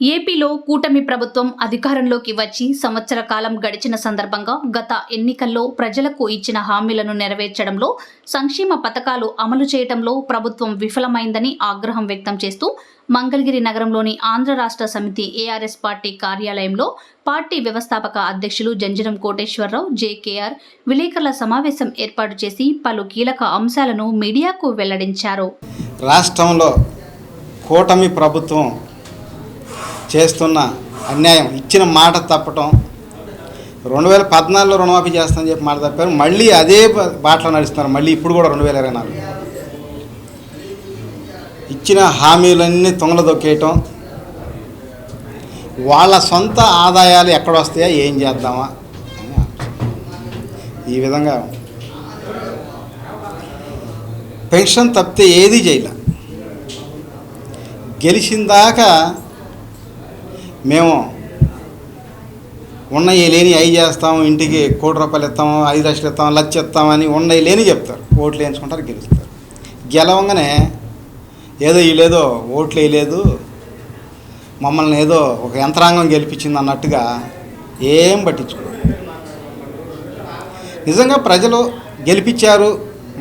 ఏపీలో కూటమి ప్రభుత్వం అధికారంలోకి వచ్చి సంవత్సర కాలం గడిచిన సందర్భంగా గత ఎన్నికల్లో ప్రజలకు ఇచ్చిన హామీలను నెరవేర్చడంలో సంక్షేమ పథకాలు అమలు చేయడంలో ప్రభుత్వం విఫలమైందని ఆగ్రహం వ్యక్తం చేస్తూ మంగళగిరి నగరంలోని ఆంధ్ర రాష్ట్ర సమితి ఏఆర్ఎస్ పార్టీ కార్యాలయంలో పార్టీ వ్యవస్థాపక అధ్యక్షులు జంజరం కోటేశ్వరరావు జేకేఆర్ విలేకరుల సమావేశం ఏర్పాటు చేసి పలు కీలక అంశాలను మీడియాకు వెల్లడించారు. రాష్ట్రంలో కూటమి ప్రభుత్వం చేస్తున్న అన్యాయం ఇచ్చిన మాట తప్పటం. రెండు వేల పద్నాలుగులో రుణమాఫీ చేస్తామని చెప్పి మాట తప్పారు. మళ్ళీ అదే బాటలో నడుస్తున్నారు. మళ్ళీ ఇప్పుడు కూడా రెండు వేల ఇరవై నాలుగు. ఇచ్చిన హామీలన్నీ తొంగలు దొక్కేయటం వాళ్ళ సొంత ఆదాయాలు ఎక్కడొస్తాయా? ఏం చేద్దామా? ఈ విధంగా పెన్షన్ తప్పితే ఏది చేయలే. గెలిచిందాక మేము ఉన్నాయి లేని అవి చేస్తాం ఇంటికి కోటి రూపాయలు ఇస్తాము ఐదు లక్షలు ఇస్తాం లక్ష ఇస్తామని ఉన్నాయి లేని చెప్తారు. ఓట్లు వేయించుకుంటారు గెలుస్తారు. గెలవంగానే ఏదో వీళ్ళేదో ఓట్లు వేయలేదు మమ్మల్ని ఏదో ఒక యంత్రాంగం గెలిపించింది అన్నట్టుగా ఏం పట్టించుకోరు. నిజంగా ప్రజలు గెలిపించారు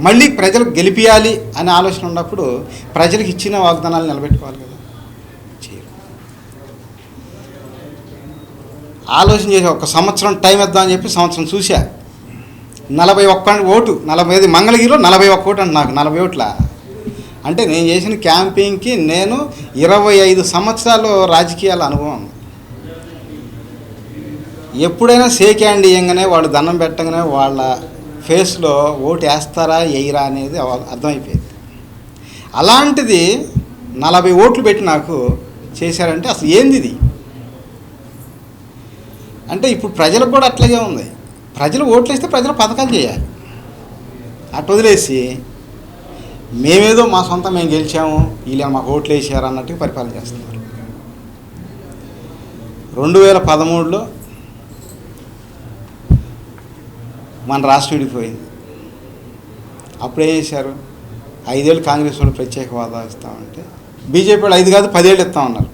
మళ్ళీ ప్రజలు గెలిపించాలి అనే ఆలోచన ఉన్నప్పుడు ప్రజలకు ఇచ్చిన వాగ్దానాలు నిలబెట్టుకోవాలి కదా. ఆలోచన చేసి ఒక సంవత్సరం టైం ఇద్దామని చెప్పి సంవత్సరం చూసా నలభై ఒక్క ఓటు నలభై ఐదు మంగళగిరిలో నలభై ఒక్క ఓటు అంట నాకు నలభై ఓట్ల. అంటే నేను చేసిన క్యాంపింగ్కి నేను ఇరవై ఐదు సంవత్సరాలు రాజకీయాల అనుభవం. ఎప్పుడైనా షేక్ హ్యాండ్ ఇయ్యంగానే వాళ్ళు దండం పెట్టగానే వాళ్ళ ఫేస్లో ఓటు వేస్తారా వేయరా అనేది అర్థమైపోయింది. అలాంటిది నలభై ఓట్లు పెట్టి నాకు చేశారంటే అసలు ఏంది ఇది? అంటే ఇప్పుడు ప్రజలకు కూడా అట్లాగే ఉంది. ప్రజలు ఓట్లు వేస్తే ప్రజలు పథకాలు చేయాలి. అటు వదిలేసి మేమేదో మా సొంతం మేము గెలిచాము వీళ్ళు మాకు ఓట్లు వేసారు అన్నట్టుగా పరిపాలన చేస్తున్నారు. రెండు వేల పదమూడులో మన రాష్ట్రం విడిపోయింది. అప్పుడే చేశారు? ఐదేళ్ళు కాంగ్రెస్ వాళ్ళు ప్రత్యేక హోదా ఇస్తామంటే బీజేపీ వాళ్ళు ఐదు కాదు పదేళ్ళు ఇస్తామన్నారు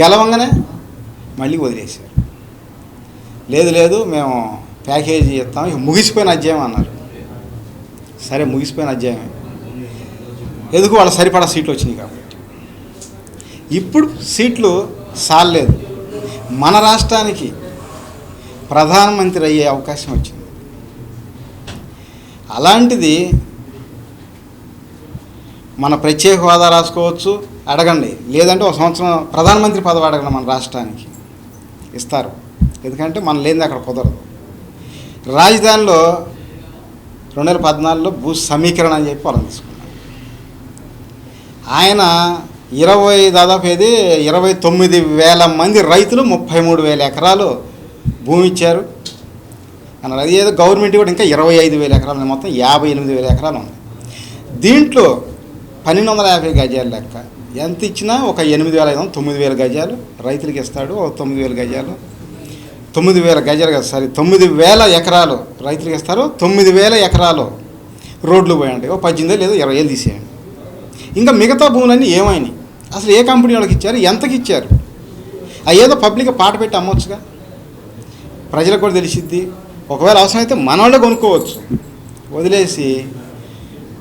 గెలవంగానే మళ్ళీ వదిలేశారు. లేదు లేదు మేము ప్యాకేజీ ఇస్తాం. ఇక ముగిసిపోయిన అధ్యాయం అన్నారు. సరే ముగిసిపోయిన అధ్యాయమే ఎందుకు వాళ్ళ సరిపడా సీట్లు వచ్చినాయి కాబట్టి? ఇప్పుడు సీట్లు సాలేదు మన రాష్ట్రానికి ప్రధానమంత్రి అయ్యే అవకాశం వచ్చింది. అలాంటిది మన ప్రత్యేక హోదా రాసుకోవచ్చు అడగండి. లేదంటే ఒక సంవత్సరం ప్రధానమంత్రి పదవి అడగండి మన రాష్ట్రానికి. ఇస్తారు. ఎందుకంటే మనం లేనిది అక్కడ కుదరదు. రాజధానిలో రెండు వేల పద్నాలుగులో భూ సమీకరణ అని చెప్పి వాళ్ళని తీసుకున్నాం ఆయన ఇరవై దాదాపు ఏది? ఇరవై తొమ్మిది వేల మంది రైతులు ముప్పై మూడు వేల ఎకరాలు భూమి ఇచ్చారు. అన్నారు అది ఏదో గవర్నమెంట్ కూడా ఇంకా ఇరవై ఐదు వేల ఎకరాలు మొత్తం యాభై ఎనిమిది వేల ఎకరాలు ఉంది దీంట్లో పన్నెండు వందల యాభై గజాలు లెక్క. ఎంత ఇచ్చినా ఒక ఎనిమిది వేల ఐదు వందలు తొమ్మిది వేల గజాలు రైతులకి ఇస్తాడు ఒక తొమ్మిది వేల గజాలు. తొమ్మిది వేల గజాలు కదా సారీ. తొమ్మిది వేల ఎకరాలు రైతులకు ఇస్తారు తొమ్మిది వేల ఎకరాలు రోడ్లు పోయండి. ఓ పద్దెనిమిది లేదా ఇరవై వేలు తీసేయండి. ఇంకా మిగతా భూములన్నీ ఏమైనాయి? అసలు ఏ కంపెనీ వాళ్ళకి ఇచ్చారు? ఎంతకి ఇచ్చారు? అవి ఏదో పబ్లిక్ పాట పెట్టి అమ్మొచ్చుగా? ప్రజలకు కూడా తెలిసిద్ది. ఒకవేళ అవసరమైతే మన వాళ్ళే కొనుక్కోవచ్చు. వదిలేసి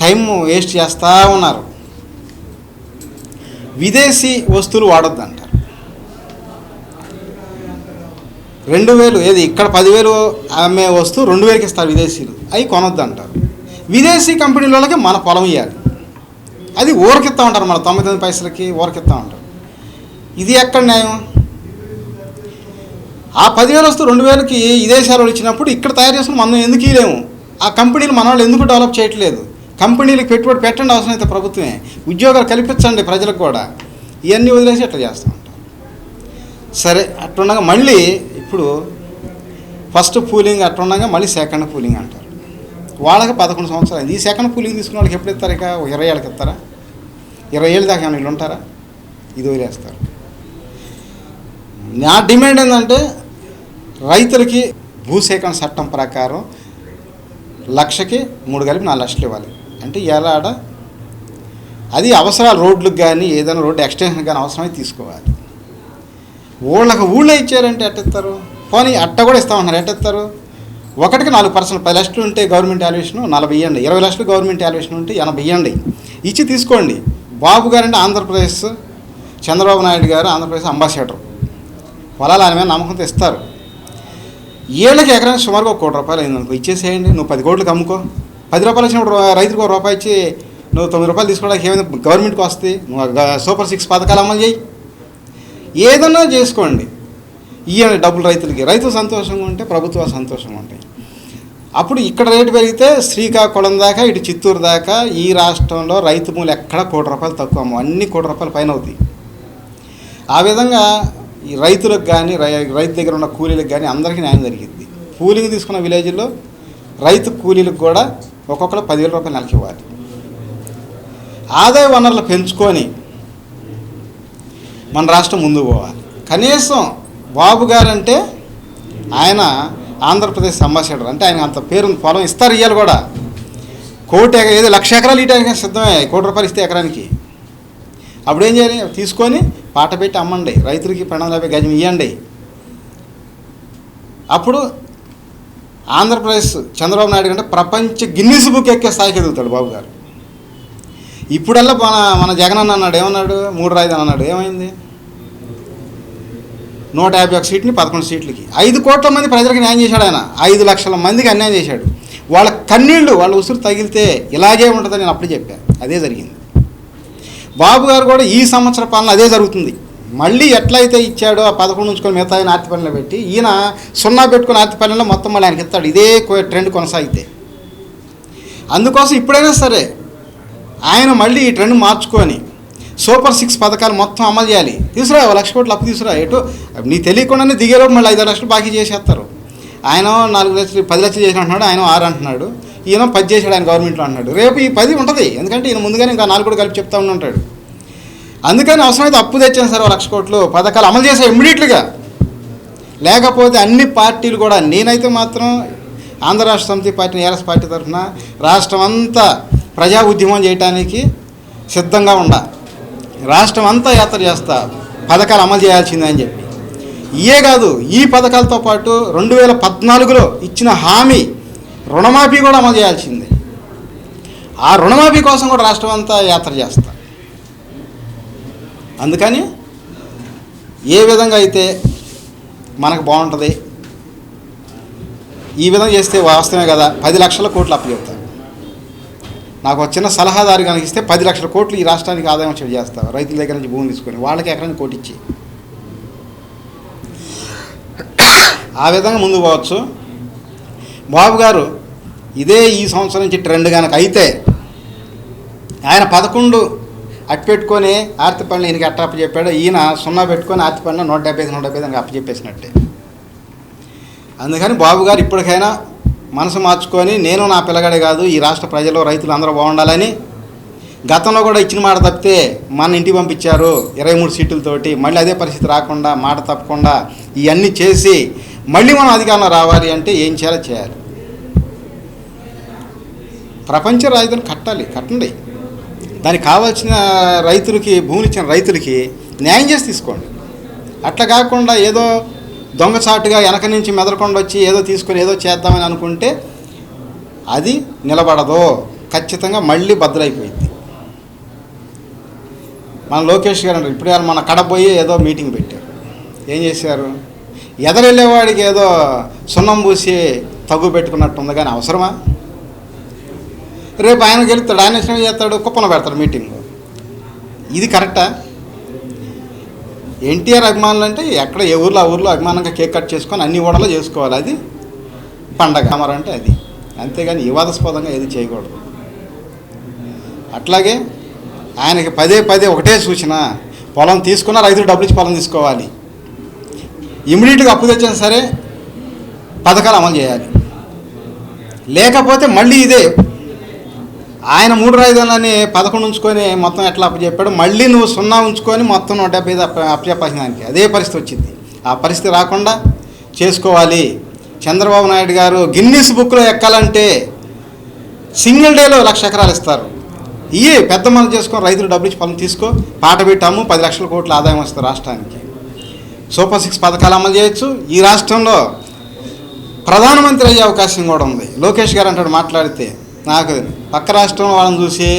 టైం వేస్ట్ చేస్తూ ఉన్నారు. విదేశీ వస్తువులు వాడొద్దంట అంటారు రెండు వేలు ఏది? ఇక్కడ పదివేలు అమ్మే వస్తువు రెండు వేలకి ఇస్తారు విదేశీలు. అవి కొనొద్దు అంటారు విదేశీ కంపెనీల వాళ్ళకి మన పొలం ఇవ్వాలి అది ఊరకిస్తా ఉంటారు మన తొంభై తొమ్మిది పైసలకి ఊరకిస్తా ఉంటారు. ఇది ఎక్కడ న్యాయం? ఆ పదివేలు వస్తూ రెండు వేలకి విదేశాలు వాళ్ళు ఇచ్చినప్పుడు ఇక్కడ తయారు చేసుకుని మనం ఎందుకు ఇవ్వలేము ఆ కంపెనీలు మన వాళ్ళు ఎందుకు డెవలప్ చేయట్లేదు? కంపెనీలకు పెట్టుబడి పెట్టండి అవసరమైతే ప్రభుత్వమే. ఉద్యోగాలు కల్పించండి ప్రజలకు కూడా. ఇవన్నీ వదిలేసి అట్లా చేస్తూ ఉంటారు. సరే అట్లుండగా మళ్ళీ ఇప్పుడు ఫస్ట్ పూలింగ్ అట్లుండగా మళ్ళీ సెకండ్ పూలింగ్ అంటారు. వాళ్ళకి పదకొండు సంవత్సరాలు అయింది. ఈ సెకండ్ పూలింగ్ తీసుకున్న వాళ్ళకి ఎప్పుడు ఇస్తారు ఇక? ఇరవై ఏళ్ళకి ఇస్తారా? ఇరవై ఏళ్ళు దాకా వీళ్ళు ఉంటారా? ఇది వదిలేస్తారు. నా డిమాండ్ ఏంటంటే రైతులకి భూసేకరణ చట్టం ప్రకారం లక్షకి మూడు కలిపి నాలుగు లక్షలు ఇవ్వాలి. అంటే ఎలా అది అవసరాలు రోడ్లకు కానీ ఏదైనా రోడ్డు ఎక్స్టెన్షన్ కానీ అవసరమై తీసుకోవాలి. ఊళ్ళకి ఊళ్ళో ఇచ్చారంటే ఎట్టిస్తారు? పోనీ అట్ట కూడా ఇస్తామన్నారు ఎట్టిస్తారు? ఒకటికి నాలుగు పర్సెంట్ పది లక్షలు ఉంటే గవర్నమెంట్ యాలివేషన్ నలభై ఇవ్వండి. ఇరవై లక్షలు గవర్నమెంట్ వాల్యుయేషన్ ఉంటే ఎనభై ఇవ్వండి. ఇచ్చి తీసుకోండి. బాబు గారంటే ఆంధ్రప్రదేశ్ చంద్రబాబు నాయుడు గారు ఆంధ్రప్రదేశ్ అంబాసిడర్. పొలాలు ఆయన మీద నమ్మకంతో ఇస్తారు. ఏళ్ళకి ఎకరానికి సుమారుగా ఒక కోటి రూపాయలు అయింది అనుకో ఇచ్చేసేయండి. నువ్వు పది కోట్లకి అమ్ముకో పది రూపాయలు వచ్చిన రైతుకు ఒక రూపాయి ఇచ్చి నువ్వు తొమ్మిది రూపాయలు తీసుకోవడానికి ఏమైనా గవర్నమెంట్కి వస్తుంది నువ్వు సూపర్ సిక్స్ పథకాలు అమలు చేయి. ఏదన్నా చేసుకోండి. ఇవ్వండి డబ్బులు రైతులకి. రైతు సంతోషంగా ఉంటే ప్రభుత్వాలు సంతోషంగా ఉంటాయి. అప్పుడు ఇక్కడ రేటు పెరిగితే శ్రీకాకుళం దాకా ఇటు చిత్తూరు దాకా ఈ రాష్ట్రంలో రైతు మూలు ఎక్కడ కోటి రూపాయలు తక్కువ అన్ని కోటి రూపాయలు పైన అవుతాయి ఆ విధంగా ఈ రైతులకు కానీ రై రైతు దగ్గర ఉన్న కూలీలకు కానీ అందరికీ న్యాయం జరిగింది కూలింగ్ తీసుకున్న విలేజ్లో రైతు కూలీలకు కూడా ఒక్కొక్కరు పదివేల రూపాయలు నెలకి ఇవ్వాలి. ఆదాయ వనరులు పెంచుకొని మన రాష్ట్రం ముందుకు పోవాలి. కనీసం బాబు గారంటే ఆయన ఆంధ్రప్రదేశ్ అంబాసిడర్. అంటే ఆయన అంత పేరు పొలం ఇస్తారు ఇయ్యాలి కూడా. కోటి ఏదో లక్ష ఎకరాలు ఇవ్వడానికి సిద్ధమే కోటి రూపాయలు ఇస్తే ఎకరానికి. అప్పుడు ఏం చేయాలి? తీసుకొని పాట పెట్టి అమ్మండి. రైతులకి పన్నెండు యాభై గజం ఇవ్వండి అప్పుడు ఆంధ్రప్రదేశ్ చంద్రబాబు నాయుడు కంటే ప్రపంచ గిన్నీస్ బుక్ ఎక్కే స్థాయికి ఎదుగుతాడు బాబు గారు. ఇప్పుడల్లా మన మన జగన్ అన్న అన్నాడు ఏమన్నాడు? మూడు రాయిదని అన్నాడు. ఏమైంది? నూట యాభై ఒక సీట్ని పదకొండు సీట్లకి. ఐదు కోట్ల మంది ప్రజలకు న్యాయం చేశాడు ఆయన. ఐదు లక్షల మందికి అన్యాయం చేశాడు. వాళ్ళ కన్నీళ్ళు వాళ్ళ ఉసురు తగిలితే ఇలాగే ఉంటుందని నేను అప్పుడు చెప్పాను అదే జరిగింది. బాబు గారు కూడా ఈ సంవత్సర పాలన అదే జరుగుతుంది. మళ్ళీ ఎట్లయితే ఇచ్చాడో ఆ పదకొండు ఉంచుకొని మిగతా ఆయన ఆర్తిపల్లిలో పెట్టి ఈయన సున్నా పెట్టుకుని ఆర్తిపల్లిలో మొత్తం మళ్ళీ ఆయనకి ఇస్తాడు ఇదే కో- ట్రెండ్ కొనసాగితే. అందుకోసం ఇప్పుడైనా సరే ఆయన మళ్ళీ ఈ ట్రెండ్ మార్చుకొని సూపర్ సిక్స్ పథకాలు మొత్తం అమలు చేయాలి. తీసుకురా ఓ లక్ష కోట్లు అప్పు తీసుకురా. ఎటు? నీ తెలియకుండానే దిగేలోపు మళ్ళీ ఐదు లక్షలు బాకీ చేసేస్తారు. ఆయన నాలుగు లక్షలు పది లక్షలు చేసిన అంటున్నాడు ఆయన ఆరు అంటున్నాడు ఈయన పది చేశాడు ఆయన గవర్నమెంట్లో అంటున్నాడు. రేపు ఈ పది ఉంటుంది ఎందుకంటే ఈయన ముందుగానే ఇంకా నాలుగు కూడా కలిపి చెప్తా ఉంటాడు అందుకని అవసరమైతే అప్పు తెచ్చాను సార్ ఓ లక్ష కోట్లు పథకాలు అమలు చేసా ఇమ్మీడియట్గా లేకపోతే అన్ని పార్టీలు కూడా నేనైతే మాత్రం ఆంధ్ర రాష్ట్ర సమితి పార్టీ ఏరస్ పార్టీ తరఫున రాష్ట్రం అంతా ప్రజా ఉద్యమం చేయడానికి సిద్ధంగా ఉండ. రాష్ట్రం అంతా యాత్ర చేస్తా. పథకాలు అమలు చేయాల్సిందే అని చెప్పి. ఇయే కాదు ఈ పథకాలతో పాటు రెండు వేల పద్నాలుగులో ఇచ్చిన హామీ రుణమాఫీ కూడా అమలు చేయాల్సిందే. ఆ రుణమాఫీ కోసం కూడా రాష్ట్రం అంతా యాత్ర చేస్తా. అందుకని ఏ విధంగా అయితే మనకు బాగుంటుంది ఈ విధంగా చేస్తే వాస్తవమే కదా. పది లక్షల కోట్లు అప్పు చెప్తాను నాకు వచ్చిన చిన్న సలహాదారు కనుక ఇస్తే పది లక్షల కోట్లు ఈ రాష్ట్రానికి ఆదాయం వచ్చేది చేస్తావు. రైతుల దగ్గర నుంచి భూమి తీసుకొని వాళ్ళకి ఎకరానికి కోటి ఇచ్చి ఆ విధంగా ముందు పోవచ్చు. బాబు గారు ఇదే ఈ సంవత్సరం నుంచి ట్రెండ్ కనుక అయితే ఆయన పదకొండు అట్టు పెట్టుకొని ఆర్తిపల్లి ఈయనకి అట్ట అప్పు చెప్పాడు ఈయన సున్నా పెట్టుకొని ఆర్తిపల్లి నూట డెబ్బై ఐదు, నూట డెబ్బై ఐదు అప్పు చెప్పేసినట్టే అందుకని బాబు గారు ఇప్పటికైనా మనసు మార్చుకొని నేను నా పిల్లగాడే కాదు ఈ రాష్ట్ర ప్రజలు రైతులు అందరూ బాగుండాలని గతంలో కూడా ఇచ్చిన మాట తప్పితే మన ఇంటికి పంపించారు ఇరవై మూడు సీట్లతోటి. మళ్ళీ అదే పరిస్థితి రాకుండా మాట తప్పకుండా ఇవన్నీ చేసి మళ్ళీ మనం అధికారంలో రావాలి అంటే ఏం చేయాలో చేయాలి. ప్రపంచ రాజధాని కట్టాలి కట్టండి. దానికి కావాల్సిన రైతులకి భూమిని ఇచ్చిన రైతులకి న్యాయం చేసి తీసుకోండి. అట్లా కాకుండా ఏదో దొంగచాటుగా వెనక నుంచి మెదలకుండా వచ్చి ఏదో తీసుకొని ఏదో చేద్దామని అనుకుంటే అది నిలబడదు. ఖచ్చితంగా మళ్ళీ బద్దలైపోయింది మన లోకేష్ గారు అంటారు ఇప్పుడు మన కడపోయి ఏదో మీటింగ్ పెట్టారు. ఏం చేశారు? ఎదరెళ్ళేవాడికి ఏదో సున్నం పూసి తగ్గు పెట్టుకున్నట్టు ఉంది కానీ అవసరమా? రేపు ఆయన గెలుస్తాడు ఆయన చేస్తాడు కుప్పన పెడతాడు మీటింగ్. ఇది కరెక్టా? ఎన్టీఆర్ అభిమానులు అంటే ఎక్కడ ఏ ఊర్లో ఆ ఊర్లో అభిమానంగా కేక్ కట్ చేసుకొని అన్ని ఊడలో చేసుకోవాలి. అది పండగ. అమర అంటే అది. అంతేగాని వివాదాస్పదంగా ఏది చేయకూడదు. అట్లాగే ఆయనకి పదే పదే ఒకటే సూచన. పొలం తీసుకున్న రైతులు డబ్బులు ఇచ్చి పొలం తీసుకోవాలి. ఇమీడియట్గా అప్పు తెచ్చినా సరే పథకాలు అమలు చేయాలి. లేకపోతే మళ్ళీ ఇదే ఆయన మూడు రాజధానులని పదకొండు ఉంచుకొని మొత్తం ఎట్లా అప్పచెప్పాడు మళ్ళీ నువ్వు సున్నా ఉంచుకొని మొత్తం నూట డెబ్బై అప్పచెప్పాల్సిన దానికి. అదే పరిస్థితి వచ్చింది. ఆ పరిస్థితి రాకుండా చేసుకోవాలి. చంద్రబాబు నాయుడు గారు గిన్నీస్ బుక్లో ఎక్కాలంటే సింగిల్ డేలో లక్ష ఎకరాలు ఇస్తారు. ఇవి పెద్ద మనం చేసుకొని రైతులు డబ్బులు ఇచ్చి పొలం తీసుకో. పాట పెట్టాము పది లక్షల కోట్ల ఆదాయం వస్తుంది రాష్ట్రానికి. సూపర్ సిక్స్ పథకాలు అమలు చేయొచ్చు. ఈ రాష్ట్రంలో ప్రధానమంత్రి అయ్యే అవకాశం కూడా ఉంది. లోకేష్ గారు అంటాడు మాట్లాడితే నాకు పక్క రాష్ట్రం వాళ్ళని చూసి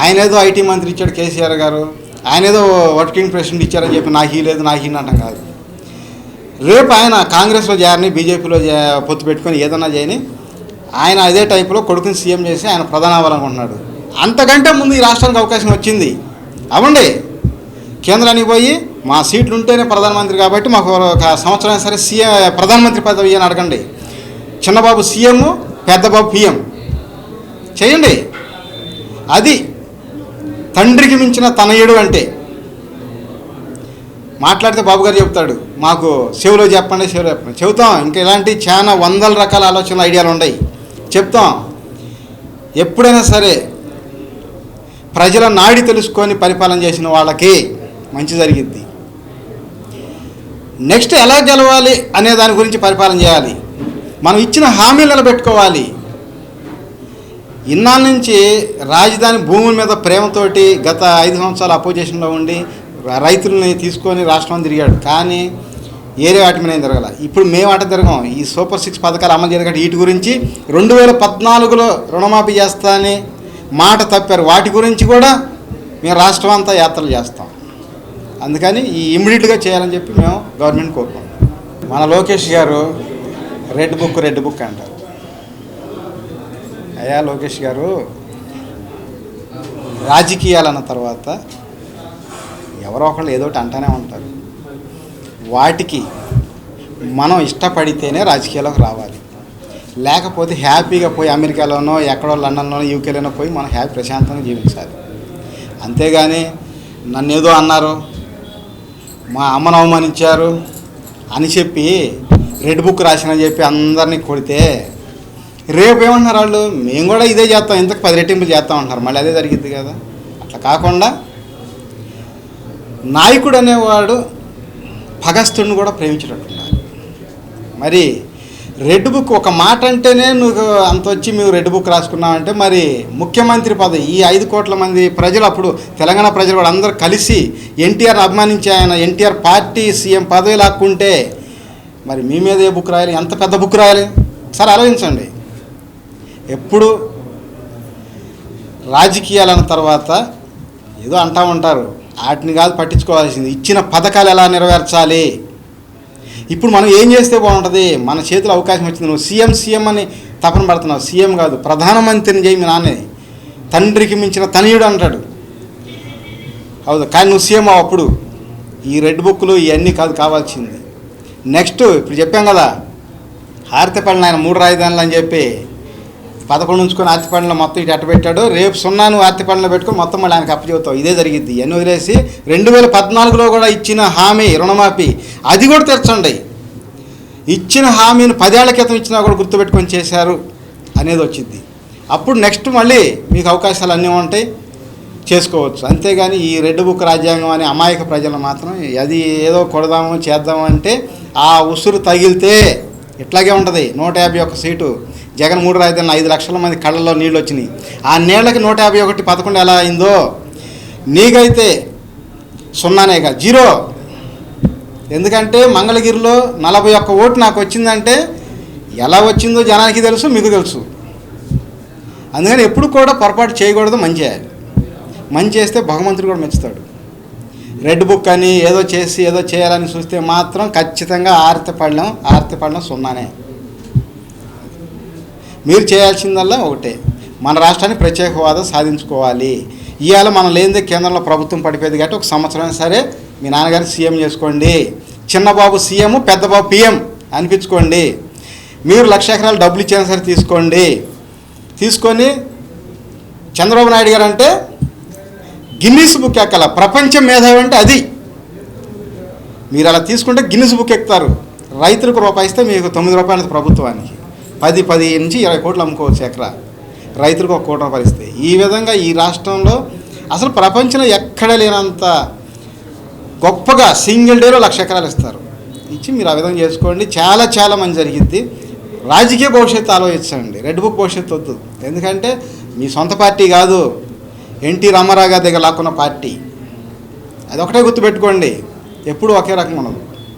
ఆయన ఏదో ఐటీ మంత్రి ఇచ్చాడు కేసీఆర్ గారు ఆయన ఏదో వర్కింగ్ ప్రెసిడెంట్ ఇచ్చారని చెప్పి నాకు ఈ లేదు నాకు ఈ అంటాం కాదు. రేపు ఆయన కాంగ్రెస్లో చేరని బీజేపీలో పొత్తు పెట్టుకొని ఏదన్నా చేయని ఆయన అదే టైపులో కొడుకుని సీఎం చేసి ఆయన ప్రధాన అవ్వాలనుకుంటున్నాడు. అంతకంటే ముందు ఈ రాష్ట్రానికి అవకాశం వచ్చింది. అవ్వండి. కేంద్రానికి పోయి మా సీట్లు ఉంటేనే ప్రధానమంత్రి కాబట్టి మాకు ఒక సంవత్సరం సరే సీఎం ప్రధానమంత్రి పదవి అని అడగండి. Chinnababu CM Peddababu PM. చేయండి. అది తండ్రికి మించిన తనయుడు అంటే. మాట్లాడితే బాబు గారు చెప్తాడు మాకు చెవులో చెప్పండి చెవులో చెప్పండి. చెబుతాం ఇంకా ఇలాంటి చాలా వందల రకాల ఆలోచనలు ఐడియాలు ఉన్నాయి. చెప్తాం. ఎప్పుడైనా సరే ప్రజల నాడి తెలుసుకొని పరిపాలన చేసిన వాళ్ళకి మంచి జరిగిద్ది. నెక్స్ట్ ఎలా గెలవాలి అనే దాని గురించి పరిపాలన చేయాలి. మనం ఇచ్చిన హామీలు నిలబెట్టుకోవాలి. ఇన్నాళ్ళ నుంచి రాజధాని భూముల మీద ప్రేమతోటి గత ఐదు సంవత్సరాలు అపోజిషన్లో ఉండి రైతుల్ని తీసుకొని రాష్ట్రం తిరిగాడు. కానీ ఏరే వాటి మీద జరగాల. ఇప్పుడు మేము అట తిరగం. ఈ సూపర్ సిక్స్ పథకాలు అమలు జరిగే వీటి గురించి రెండు వేల పద్నాలుగులో రుణమాఫీ చేస్తా అని మాట తప్పారు. వాటి గురించి కూడా మేము రాష్ట్రం అంతా యాత్రలు చేస్తాం. అందుకని ఈ ఇమ్మీడియట్గా చేయాలని చెప్పి మేము గవర్నమెంట్ కోరుకుంటాం మన లోకేష్ గారు రెడ్ బుక్ రెడ్ బుక్ అంటారు. అయ్యా లోకేష్ గారు రాజకీయాలన్న తర్వాత ఎవరో ఒకళ్ళు ఏదో ఒకటి అంటానే ఉంటారు. వాటికి మనం ఇష్టపడితేనే రాజకీయాల్లోకి రావాలి. లేకపోతే హ్యాపీగా పోయి అమెరికాలోనో ఎక్కడో లండన్లోనో యూకేలోనో పోయి మనం హ్యాపీ ప్రశాంతంగా జీవించాలి. అంతేగాని నన్ను ఏదో అన్నారు మా అమ్మను అవమానించారు అని చెప్పి రెడ్ బుక్ రాసినని చెప్పి అందరినీ కొడితే రేపు ఏమంటున్నారు వాళ్ళు? మేము కూడా ఇదే చేస్తాం ఇంతకు పది రెట్టింపులు చేస్తాం అంటున్నారు. మళ్ళీ అదే జరిగిద్ది కదా. అట్లా కాకుండా నాయకుడు అనేవాడు భగస్తుడిని కూడా ప్రేమించేటట్టున్నారు. మరి రెడ్ బుక్ ఒక మాట అంటేనే నువ్వు అంత వచ్చి మేము రెడ్ బుక్ రాసుకున్నావంటే మరి ముఖ్యమంత్రి పదవి ఈ ఐదు కోట్ల మంది ప్రజలు అప్పుడు తెలంగాణ ప్రజలు కూడా అందరూ కలిసి ఎన్టీఆర్ అభిమానించి ఆయన ఎన్టీఆర్ పార్టీ సీఎం పదవి లాక్కుంటే మరి మీ మీద ఏ బుక్ రాయాలి? ఎంత పెద్ద బుక్ రాయాలి? సరే ఆలోచించండి. ఎప్పుడు రాజకీయాలన్న తర్వాత ఏదో అంటా ఉంటారు. వాటిని కాదు పట్టించుకోవాల్సింది. ఇచ్చిన పథకాలు ఎలా నెరవేర్చాలి? ఇప్పుడు మనం ఏం చేస్తే బాగుంటుంది? మన చేతిలో అవకాశం వచ్చింది నువ్వు సీఎం సీఎం అని తపన పడుతున్నావు. సీఎం కాదు ప్రధానమంత్రిని చేయి మీ నాన్నే. తండ్రికి మించిన తనయుడు అంటాడు. అవును కానీ నువ్వు సీఎం అప్పుడు. ఈ రెడ్ బుక్లు ఇవన్నీ కాదు కావాల్సింది. నెక్స్ట్ ఇప్పుడు చెప్పాం కదా ఆర్తిపల్లిని ఆయన మూడు రాజధానులు అని చెప్పి పదకొండు ఉంచుకొని ఆర్తిపల్లిలో మొత్తం ఇటు అట్టబెట్టాడు. రేపు సున్నా నువ్వు ఆర్తిపల్లిలో పెట్టుకొని మొత్తం మళ్ళీ ఆయనకు అప్పచెబుతావు ఇదే జరిగింది ఇవన్నీ వదిలేసి రెండు వేల పద్నాలుగులో కూడా ఇచ్చిన హామీ రుణమాఫీ అది కూడా తెరచండి. ఇచ్చిన హామీని పదేళ్ళ క్రితం ఇచ్చినా కూడా గుర్తుపెట్టుకొని చేశారు అనేది వచ్చింది అప్పుడు నెక్స్ట్ మళ్ళీ మీకు అవకాశాలు అన్నీ ఉంటాయి. చేసుకోవచ్చు. అంతేగాని ఈ రెడ్ బుక్ రాజ్యాంగం అనే అమాయక ప్రజలు మాత్రం అది ఏదో కొడదాము చేద్దాము అంటే ఆ ఉసురు తగిలితే ఇట్లాగే ఉంటుంది. నూట యాభై ఒక్క సీటు. జగన్ మూడు రాజధానులు ఐదు లక్షల మంది కళ్ళల్లో నీళ్ళు వచ్చినాయి ఆ నీళ్ళకి నూట యాభై ఒకటి పదకొండు ఎలా అయిందో నీకైతే సున్నానేగా జీరో. ఎందుకంటే మంగళగిరిలో నలభై ఒక్క ఓటు నాకు వచ్చిందంటే ఎలా వచ్చిందో జనానికి తెలుసు మీకు తెలుసు. అందుకని ఎప్పుడు కూడా పొరపాటు చేయకూడదు మంచి చేయాలి. మంచి చేస్తే భగవంతుడు కూడా మెచ్చుతాడు. రెడ్ బుక్ అని ఏదో చేసి ఏదో చేయాలని చూస్తే మాత్రం ఖచ్చితంగా ఆర్తిపడడం ఆర్తిపడడం సున్నానే. మీరు చేయాల్సిందల్లా ఒకటే. మన రాష్ట్రాన్ని ప్రత్యేక హోదా సాధించుకోవాలి. ఇవాళ మనం లేనిదే కేంద్రంలో ప్రభుత్వం పడిపోయేది కాబట్టి ఒక సంవత్సరం సరే మీ నాన్నగారిని సీఎం చేసుకోండి. చిన్నబాబు సీఎం పెద్దబాబు పిఎం అనిపించుకోండి. మీరు లక్ష ఎకరాలు డబ్బులు ఇచ్చినా సరే తీసుకోండి. తీసుకొని చంద్రబాబు నాయుడు గారు అంటే గిన్నీస్ బుక్ ఎక్కాల. ప్రపంచం మేధావి అంటే అది. మీరు అలా తీసుకుంటే గిన్నీస్ బుక్ ఎక్కుతారు. రైతులకు రూపాయి ఇస్తే మీకు తొమ్మిది రూపాయలు ప్రభుత్వానికి. పది పది నుంచి ఇరవై కోట్లు అమ్ముకోవచ్చు ఎకరా. రైతులకు ఒక కోట పరిస్థితి. ఈ విధంగా ఈ రాష్ట్రంలో అసలు ప్రపంచంలో ఎక్కడ లేనంత గొప్పగా సింగిల్ డేలో లక్ష ఎకరాలు ఇస్తారు. ఇచ్చి మీరు ఆ విధంగా చేసుకోండి. చాలా చాలా మంచి జరిగింది రాజకీయ భవిష్యత్తు ఆలోచించండి. రెడ్ బుక్ భవిష్యత్తు వద్దు. ఎందుకంటే మీ సొంత పార్టీ కాదు. ఎన్టీ రామారావు గారి దగ్గర లాక్కున్న పార్టీ. అది ఒకటే గుర్తుపెట్టుకోండి. ఎప్పుడు ఒకే రకం ఉండదు.